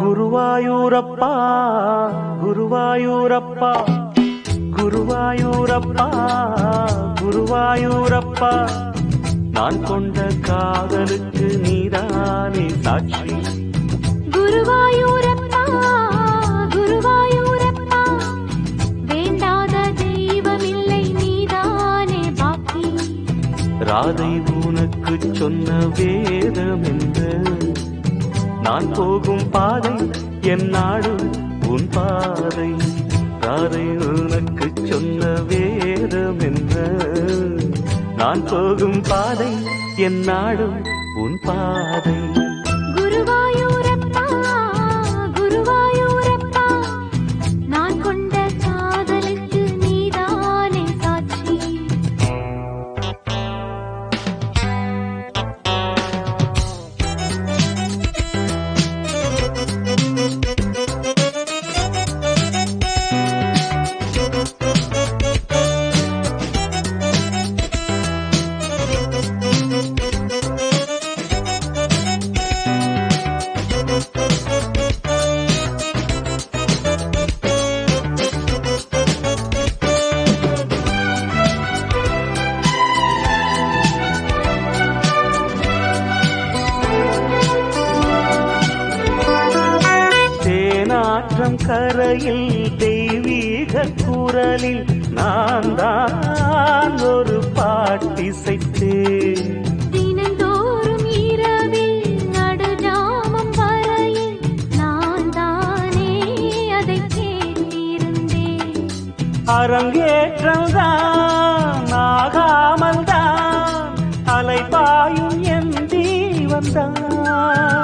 குருவாயூரப்பா குருவாயூரப்பா குருவாயூரப்பா குருவாயூரப்பா. நான் கொண்ட காதலுக்கு நீதானே சாட்சி. குருவாயூரப்பா குருவாயூரப்பா. வேண்டாத தெய்வமில்லை நீதானே பாக்கி. ராதை உனக்கு சொன்ன வேதம் என்ன? நான் போகும் பாதை என் நாடு உன் பாதை. ராதை உனக்கு சொன்ன வேதம் என்ன நான் போகும் பாதை என் நாடு உன் பாதை. தேனாற்றம் கரையில் தெய்வீக குரலில் நான் தான் ஒரு வரையில் நான் தானே ஆகாமல் தான் அலைபாயும் என் தீவந்தான்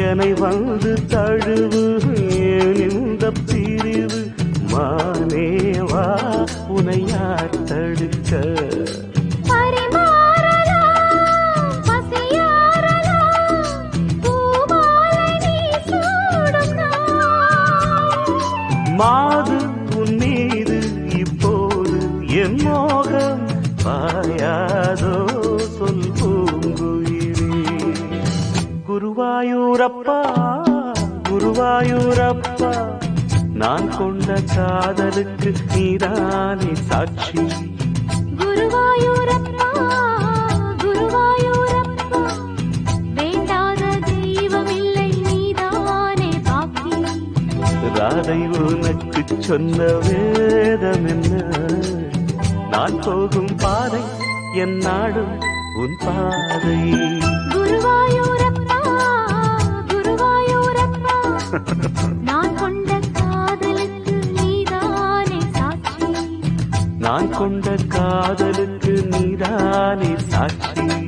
என்னை வந்து தழுவு ஏன் இந்த பிரிவு? மானேவா உனை யார் தடுக்க? மாது உன் மீது இப்போது என் மோகம் பாயாதோ குருவாயூரப்பா குருவாயூரப்பா நான் கொண்ட காதலுக்கு நீதானே சாட்சி. குருவாயூரப்பா குருவாயூரப்பா வேண்டாத தெய்வமில்லை நீதானே பாக்கி. ராதை உனக்கு சொன்ன வேதம் என்ன நான் போகும் பாதை என் நாடும் உன் பாதை. குருவாயூரப்பா நான் கொண்ட காதலுக்கு நீதானே சாட்சி. நான் கொண்ட காதலுக்கு நீதானே சாட்சி.